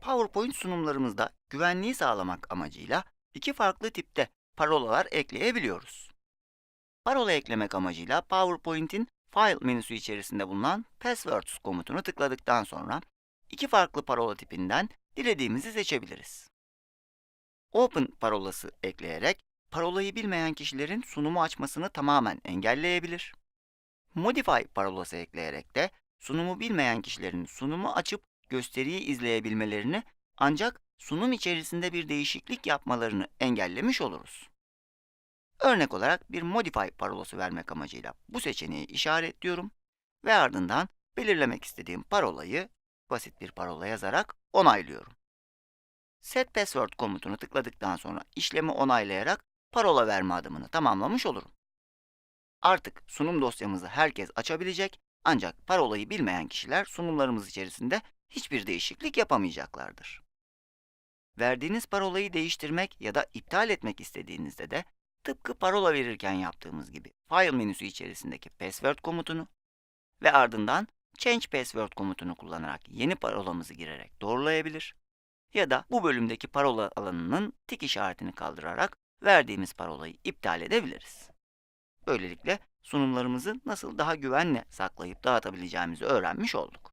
PowerPoint sunumlarımızda güvenliği sağlamak amacıyla iki farklı tipte parolalar ekleyebiliyoruz. Parola eklemek amacıyla PowerPoint'in File menüsü içerisinde bulunan Passwords komutunu tıkladıktan sonra iki farklı parola tipinden dilediğimizi seçebiliriz. Open parolası ekleyerek parolayı bilmeyen kişilerin sunumu açmasını tamamen engelleyebilir. Modify parolası ekleyerek de sunumu bilmeyen kişilerin sunumu açıp gösteriyi izleyebilmelerini ancak sunum içerisinde bir değişiklik yapmalarını engellemiş oluruz. Örnek olarak bir modify parolası vermek amacıyla bu seçeneği işaretliyorum ve ardından belirlemek istediğim parolayı basit bir parola yazarak onaylıyorum. Set password komutunu tıkladıktan sonra işlemi onaylayarak parola verme adımını tamamlamış olurum. Artık sunum dosyamızı herkes açabilecek ancak parolayı bilmeyen kişiler sunumlarımız içerisinde hiçbir değişiklik yapamayacaklardır. Verdiğiniz parolayı değiştirmek ya da iptal etmek istediğinizde de tıpkı parola verirken yaptığımız gibi File menüsü içerisindeki Password komutunu ve ardından Change Password komutunu kullanarak yeni parolamızı girerek doğrulayabilir ya da bu bölümdeki parola alanının tik işaretini kaldırarak verdiğimiz parolayı iptal edebiliriz. Böylelikle sunumlarımızı nasıl daha güvenle saklayıp dağıtabileceğimizi öğrenmiş olduk.